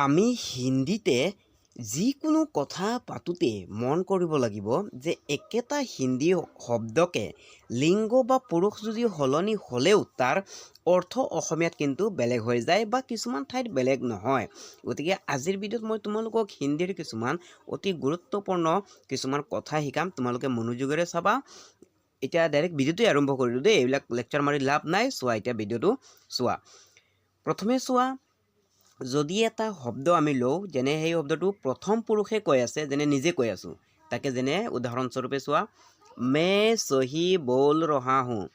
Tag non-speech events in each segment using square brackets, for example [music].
আমি হিন্দীতে যিকোনো কথা পাতোতে মন কৰিব লাগিব যে একেটা হিন্দী শব্দকে লিংগ বা পুৰুষ যদি সলনি হ'লেও তাৰ অৰ্থ অসমীয়াত কিন্তু বেলেগ হৈ যায় বা কিছুমান ঠাইত বেলেগ নহয়। গতিকে আজিৰ ভিডিঅ'ত মই তোমালোকক হিন্দীৰ কিছুমান অতি গুৰুত্বপূৰ্ণ কিছুমান কথা শিকাম। তোমালোকে মনোযোগেৰে চাবা। এতিয়া ডাইৰেক্ট ভিডিঅ'টোৱে আৰম্ভ কৰিলোঁ দেই। এইবিলাক লেকচাৰ মাৰি লাভ নাই। চোৱা এতিয়া ভিডিঅ'টো। চোৱা। প্ৰথমে চোৱা। যদি এটা শব্দ আমি লওঁ যেনে সেই শব্দটো প্ৰথম পুৰুষে কৈ আছে যেনে নিজে কৈ আছোঁ তাকে যেনে উদাহৰণস্বৰূপে চোৱা মে চহী বল ৰহা হওঁ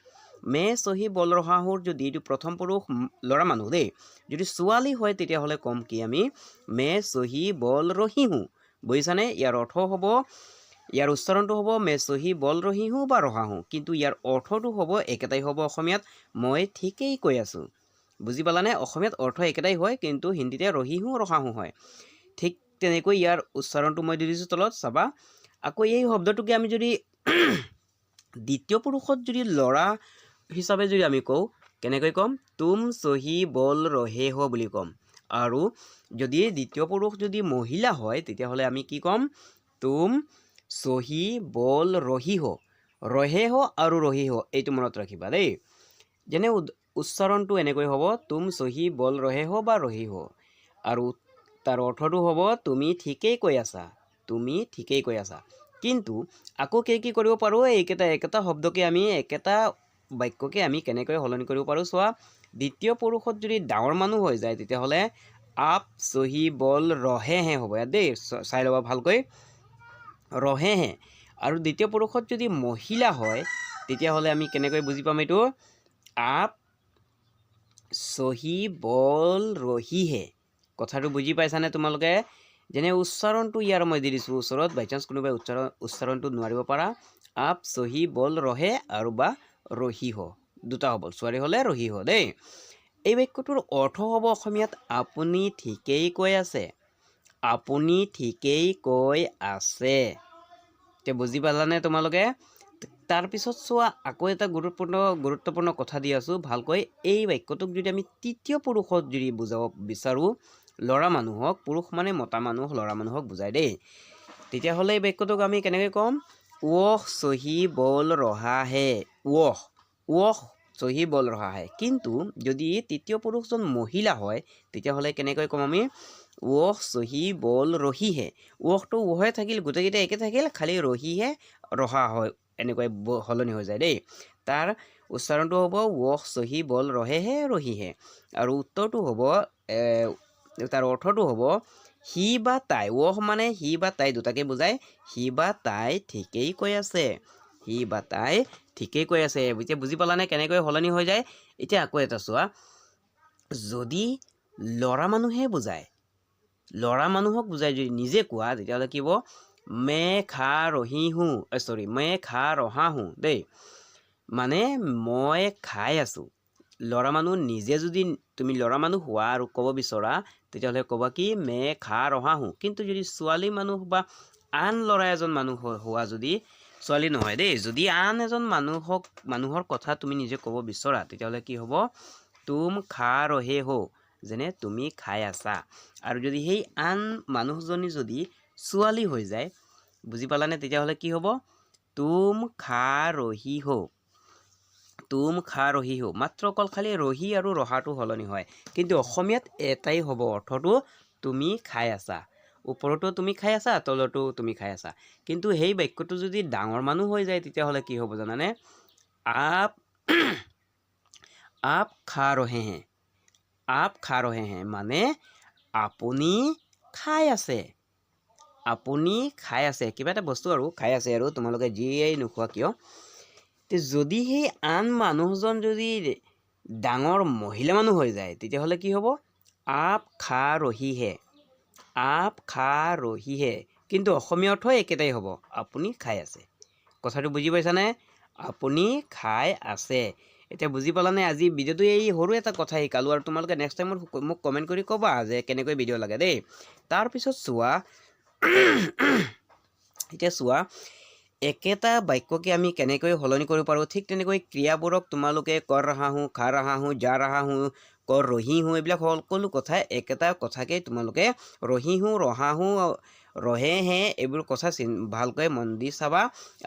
মে চহী বল ৰহা হওঁৰ যদি এইটো প্ৰথম পুৰুষ ল'ৰা মানুহ দেই যদি ছোৱালী হয় তেতিয়াহ'লে ক'ম কি আমি মে চহী বল ৰহি হওঁ বুজিছানে? ইয়াৰ অৰ্থ হ'ব ইয়াৰ উচ্চাৰণটো হ'ব মে চহী বল ৰহি হওঁ বা ৰহা হওঁ কিন্তু ইয়াৰ অৰ্থটো হ'ব একেটাই হ'ব অসমীয়াত মই ঠিকেই কৈ আছোঁ বুজি পালানে? অসমীয়াত অৰ্থ একেটাই হয় কিন্তু হিন্দীতে ৰহিহো ৰহাহো হয়। ঠিক তেনেকৈ ইয়াৰ উচ্চাৰণটো মই দি দিছোঁ তলত চাবা। আকৌ এই শব্দটোকে আমি যদি [clears throat] দ্বিতীয় পুৰুষত যদি ল'ৰা হিচাপে যদি আমি কওঁ কেনেকৈ ক'ম? তুম চহী বল ৰহে হ বুলি ক'ম। আৰু যদি দ্বিতীয় পুৰুষ যদি মহিলা হয় তেতিয়াহ'লে আমি কি ক'ম? তুম চহী বল ৰহি হ। ৰহে হ আৰু ৰহি হ এইটো মনত ৰাখিবা দেই। যেনে উচ্চাৰণটো এনেকৈ হ'ব তুম চহী বল ৰহে হ বা ৰহি হ আৰু তাৰ অৰ্থটো হ'ব তুমি ঠিকেই কৈ আছা তুমি ঠিকেই কৈ আছা কিন্তু আকৌ কি কি কৰিব পাৰোঁ এইকেইটা একেটা শব্দকে আমি একেটা বাক্যকে আমি কেনেকৈ সলনি কৰিব পাৰোঁ চোৱা দ্বিতীয় পুৰুষত যদি ডাঙৰ মানুহ হৈ যায় তেতিয়াহ'লে আপ চহী বল ৰহেহে হ'ব ইয়াত দেই চাই ল'বা ভালকৈ ৰহেহে আৰু দ্বিতীয় পুৰুষত যদি মহিলা হয় তেতিয়াহ'লে আমি কেনেকৈ বুজি পাম এইটো আপ চহী বল ৰহিহে কথাটো বুজি পাইছানে তোমালোকে? যেনে উচ্চাৰণটো ইয়াৰ মই দি দিছোঁ ওচৰত বাই চান্স কোনোবাই উচ্চাৰণ উচ্চাৰণটো নোৱাৰিব পাৰা। আপ চহী বল ৰহে আৰু বা ৰহি হ। দুটা হ'ব ছোৱালী হ'লে ৰহি হ দেই। এই বাক্যটোৰ অৰ্থ হ'ব অসমীয়াত আপুনি ঠিকেই কৈ আছে। আপুনি ঠিকেই কৈ আছে। এতিয়া বুজি পালানে তোমালোকে? তাৰপিছত চোৱা, আকৌ এটা গুৰুত্বপূৰ্ণ গুৰুত্বপূৰ্ণ কথা দি আছোঁ ভালকৈ। এই বাক্যটোক যদি আমি তৃতীয় পুৰুষত যদি বুজাব বিচাৰোঁ, ল'ৰা মানুহক, পুৰুষ মানে মতা মানুহ, ল'ৰা মানুহক বুজাই দেই। তেতিয়াহ'লে এই বাক্যটোক আমি কেনেকৈ ক'ম? ৱহ চহী বল ৰহা হে ৱহ ৱহ চহী বল ৰহা হে কিন্তু যদি তৃতীয় পুৰুষজন মহিলা হয়, তেতিয়াহ'লে কেনেকৈ ক'ম আমি? ৱহ চহী বল ৰহিহে। ৱহটো ৱহে থাকিল, গোটেইকেইটা একে থাকিল, খালি ৰহিহে ৰহা হয়। এনেকৈ ব- সলনি হৈ যায় দেই। তাৰ উচ্চাৰণটো হ'ব ৱহ চহী বল ৰহেহে ৰহিহে। আৰু উত্তৰটো হ'ব তাৰ অৰ্থটো হ'ব সি বা তাই। ৱহ মানে সি বা তাই দুটাকে বুজায় সি বা তাই ঠিকেই কৈ আছে। সি বা তাই ঠিকেই কৈ আছে। এতিয়া বুজি পালানে কেনেকৈ সলনি হৈ যায়? এতিয়া আকৌ এটা চোৱা যদি ল'ৰা মানুহে বুজায় ল'ৰা মানুহক বুজাই যদি নিজে কোৱা তেতিয়াহ'লে কি হ'ব? মে খা ৰহি হো চৰি মে খা ৰহা হো দেই মানে মই খাই আছোঁ ল'ৰা মানুহ নিজে যদি তুমি ল'ৰা মানুহ হোৱা আৰু ক'ব বিচৰা তেতিয়াহ'লে ক'বা কি মে খা ৰহা হো কিন্তু যদি ছোৱালী মানুহ বা আন ল'ৰা এজন মানুহ হোৱা যদি ছোৱালী নহয় দেই যদি আন এজন মানুহক মানুহৰ কথা তুমি নিজে ক'ব বিচৰা তেতিয়াহ'লে কি হ'ব তুম খা ৰহে হো যেনে তুমি খাই আছা আৰু যদি সেই আন মানুহজনী যদি ছোৱালী হৈ যায়। বুজি পালানে? তেতিয়াহ'লে কি হ'ব? তুম খা ৰহি হো। তুম খা ৰহি হো। মাত্ৰ অকল খালি ৰহি আৰু ৰহাটো সলনি হয়। কিন্তু অসমীয়াত এটাই হ'ব অৰ্থটো তুমি খাই আছা। ওপৰতো তুমি খাই আছা তলতো তুমি খাই আছা। কিন্তু সেই বাক্যটো যদি ডাঙৰ মানুহ হৈ যায় তেতিয়াহ'লে কি হ'ব জানানে? আপ আপ খা ৰহে হে। আপ খা ৰহে হে মানে আপুনি খাই আছে। আপুনি খাই আছে কিবা এটা বস্তু আৰু খাই আছে আৰু তোমালোকে যিয়েই নোখোৱা কিয়? তে যদি সেই আন মানুহজন যদি ডাঙৰ মহিলা মানুহ হৈ যায় তেতিয়াহ'লে কি হ'ব? আপ খা ৰহিহে আপ খা ৰহিহে। কিন্তু অসমীয়া অৰ্থ একেটাই হ'ব আপুনি খাই আছে। কথাটো বুজি পাইছানে? আপুনি খাই আছে। এতিয়া বুজি পালানে? আজি ভিডিঅ'টো এই সৰু এটা কথা শিকালোঁ আৰু তোমালোকে নেক্সট টাইমত মোক কমেণ্ট কৰি ক'বা যে কেনেকৈ ভিডিঅ' লাগে দেই। তাৰপিছত চোৱা এতিয়া চোৱা একেটা বাক্যকে আমি কেনেকৈ সলনি কৰিব পাৰোঁ ঠিক তেনেকৈ ক্ৰিয়াবোৰক তোমালোকে কৰ ৰাহা হো খা ৰাহা হো যা ৰাহা হো কৰ ৰহিহু এইবিলাক সকলো কথাই একেটা কথাকেই তোমালোকে ৰহিহু ৰহাহু ৰহে হে এইবোৰ কথা ভালকৈ মন দি চাবা।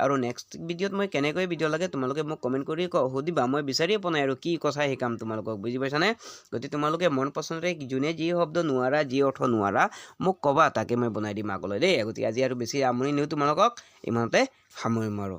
আৰু নেক্সট ভিডিঅ'ত মই কেনেকৈ ভিডিঅ' লাগে তোমালোকে মোক কমেণ্ট কৰি ক- সুধিবা। মই বিচাৰিয়ে পোৱা নাই আৰু কি কথা শিকাম তোমালোকক বুজি পাইছানে? গতিকে তোমালোকে মন পচন্দৰে যোনে যি শব্দ নোৱাৰা যি অৰ্থ নোৱাৰা মোক ক'বা তাকে মই বনাই দিম আগলৈ দেই। গতিকে আজি আৰু বেছি আমনি নিওঁ তোমালোকক ইমানতে সামৰিম আৰু।